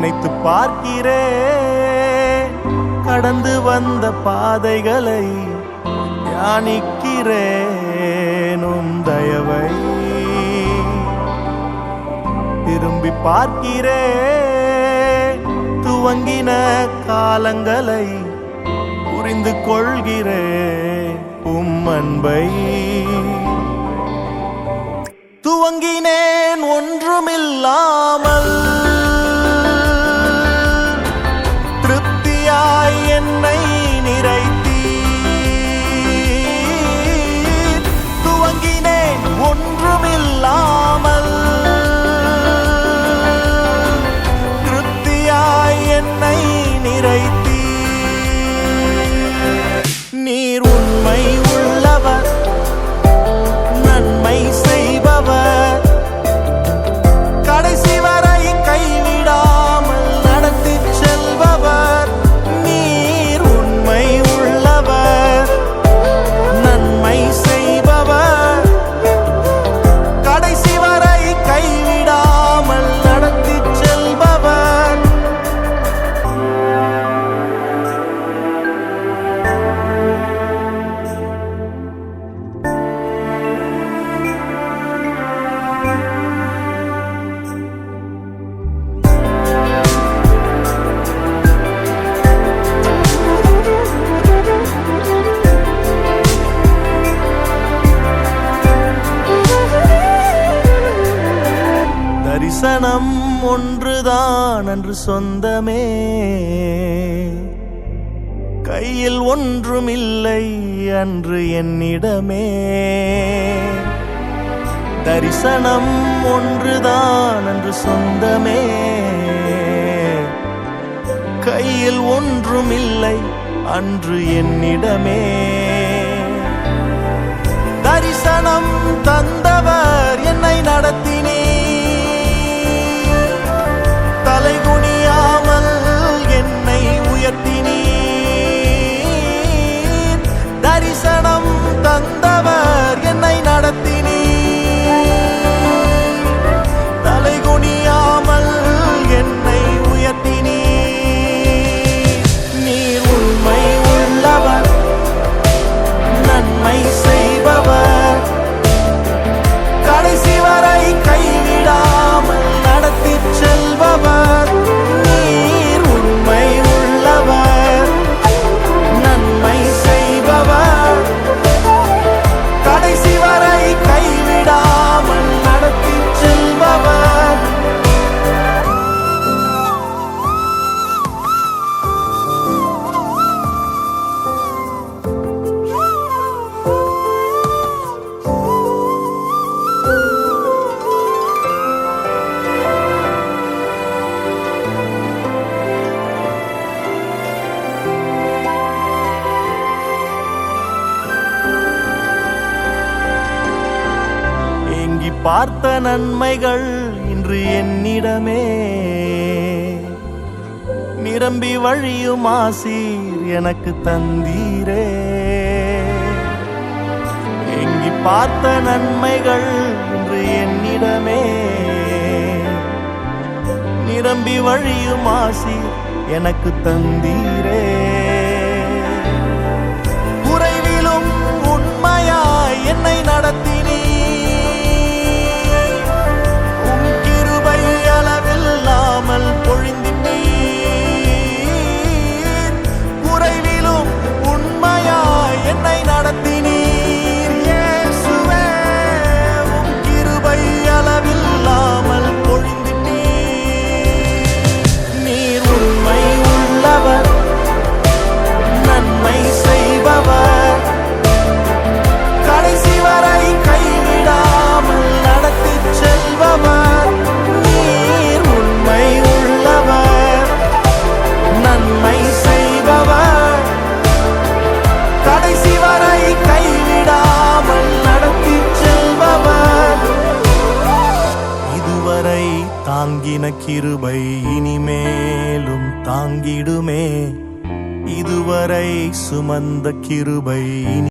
நினைத்து பார்க்கிறேன் கடந்து வந்த பாதைகளை தியானிக்கிறேனும் தயவை. திரும்பி பார்க்கிறேன் துவங்கின காலங்களை புரிந்து கொள்கிறேன் உம் அன்பை. தரிசனம் ஒன்றுதான் அன்று சொந்தமே. கையில் ஒன்றுமில்லை அன்று என்னிடமே. தரிசனம் ஒன்றுதான் அன்று சொந்தமே. கையில் ஒன்றுமில்லை அன்று என்னிடமே. தரிசனம் தந்தவர் என்னை நடத்தின பார்த்த நன்மைகள் இன்று என்னிடமே. நிரம்பி வழியும் ஆசீர் எனக்கு தந்தீரே. எங்கி பார்த்த நன்மைகள் இன்று என்னிடமே. நிரம்பி வழியும் ஆசீர் எனக்கு தந்தீரே. குறைவிலும் உண்மையாய் என்னை நடத்தி தாங்கின கிருபை இனிமேலும் தாங்கிடுமே. இதுவரை சுமந்த கிருபை இனி